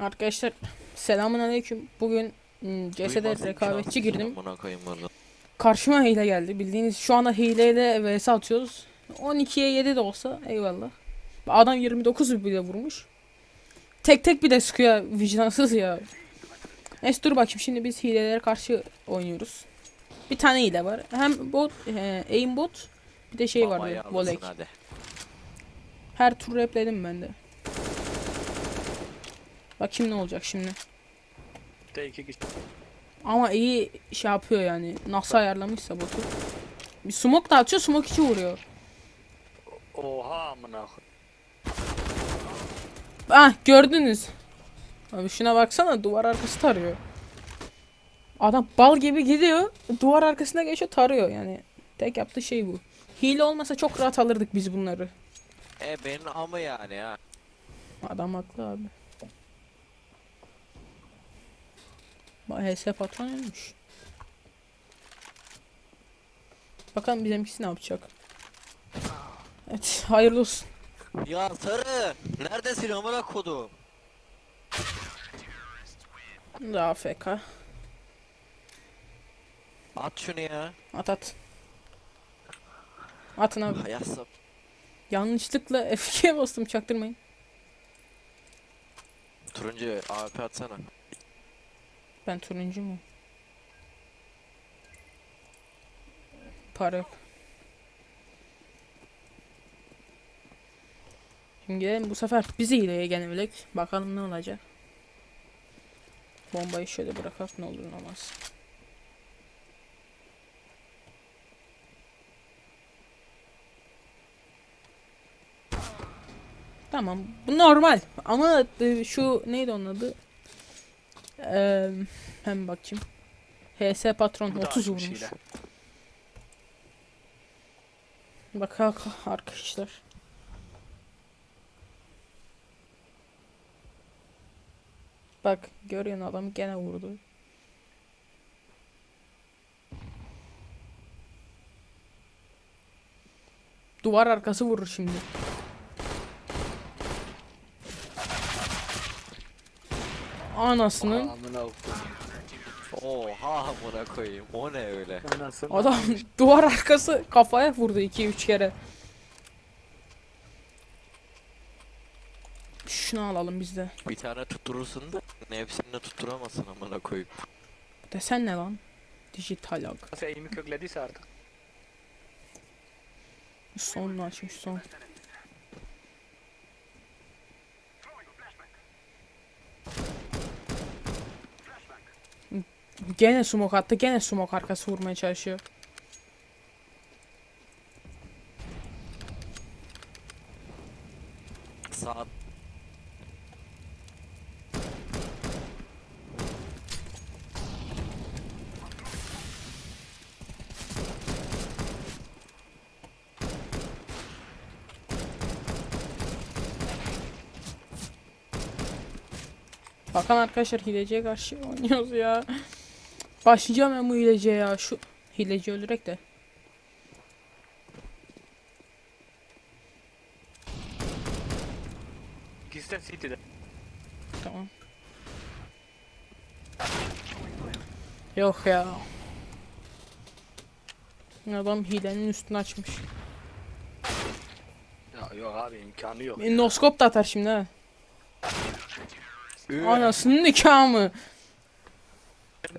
Arkadaşlar selamun aleyküm. Bugün ım, CS'de rekabetçi girdim. Karşıma hile geldi. Bildiğiniz şu anda hileyle vs atıyoruz. 12'ye 7 de olsa eyvallah. Adam 29 bile vurmuş. Tek tek bir de sıkıyor vicdansız ya. Neyse dur bakayım şimdi biz hilelere karşı oynuyoruz. Bir tane hile var. Hem bot, e, aim bot bir de şey alırsın Volek. Her tur repledim ben de. Bakayım ne olacak şimdi. De iki kişi. Ama iyi şey yapıyor yani. Nasıl ayarlamışsa botu. Bir smoke da atıyor, smoke içi vuruyor. Oha amına. Ah gördünüz. Abi şuna baksana duvar arkası tarıyor. Adam bal gibi gidiyor. Duvar arkasına geçiyor tarıyor yani. Tek yaptığı şey bu. Hile olmasa çok rahat alırdık biz bunları. E benim ama yani ha. Adam haklı abi. Bak HS patron ölmüş. Bakalım bizimkisi ne yapacak. Evet hayırlı olsun. Ya sarı. Neredesin amına kodum? Daha AFK. At şunu ya. At at. Atın abi. Hayasap. Yanlışlıkla F2'ye bastım çaktırmayın. Turuncu AWP atsana. Ben turuncu mu? Para yok. Şimdi bu sefer bizi hileye gelebilek. Bakalım ne olacak. Bombayı şöyle bırakak ne olur ne olmaz. Tamam. Bu normal. Ama e, şu neydi onun adı? Eee hem bakayım. HS patron Bu da 30 açmış vurmuş. bak arkadaşlar. Bak görüyorsun adam gene vurdu. Duvar arkası vurur şimdi. Anasının Amına koyayım. Oha amına koyayım. O ne öyle? Anasını adam duvar arkası kafaya vurdu 2-3 kere. Şunu alalım biz de. Bir tane tutturursun da hepsini de tutturamazsın amına koyayım. Desen ne lan? Dijital ag. Nasıl eğimi köklediyse artık. Sonunu açmış son. Gene smoke attı. Gene smoke arkası vurmaya çalışıyor. Sağ Bakan arkadaşlar hileciye karşı oynuyoruz ya. Başlayacağım ben bu hileciye ya. Şu hileci öldürek de. De City'de. Tamam. Yok ya. Adam hilenin üstünü açmış. Ya yok abi imkanı yok. Bir Noskop da atar şimdi ha. Anasının nikahı mı?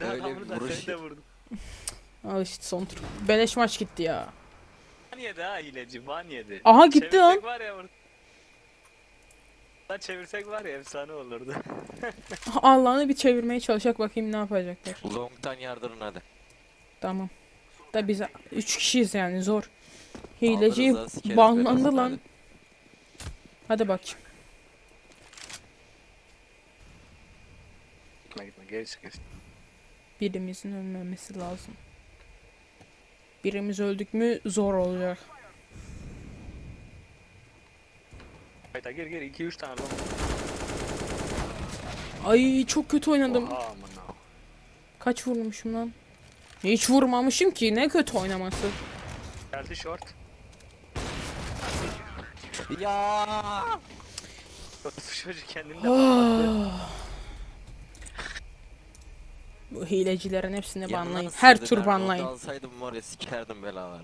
Öyle bir vuruş seni de vurdum. Al işte son tur. Beleş maç gitti ya. Ban yedi ha hileci ban yedi. Aha gitti Çevirsek lan. var ya burada. Lan çevirsek var ya efsane olurdu. Allah'ını bir çevirmeye çalışacak bakayım ne yapacaklar. Long'tan yardırın hadi. Tamam. Da biz 3 kişiyiz yani zor. Hileci Alırız sikeriz banlandı lan. hadi. Hadi bakayım. gitme gitme geri çık. Birimizin ölmemesi lazım. Birimiz öldük mü zor olacak. Hayda gir gir 2-3 tane lan. Ay çok kötü oynadım. Oha amına. Kaç vurmuşum lan? Hiç vurmamışım ki ne kötü oynaması. Geldi short. Ya. Çocuk kendini de. Bu hilecilerin hepsini banlayın. Her round banlayın. Alsaydım var ya sikerdim belalar.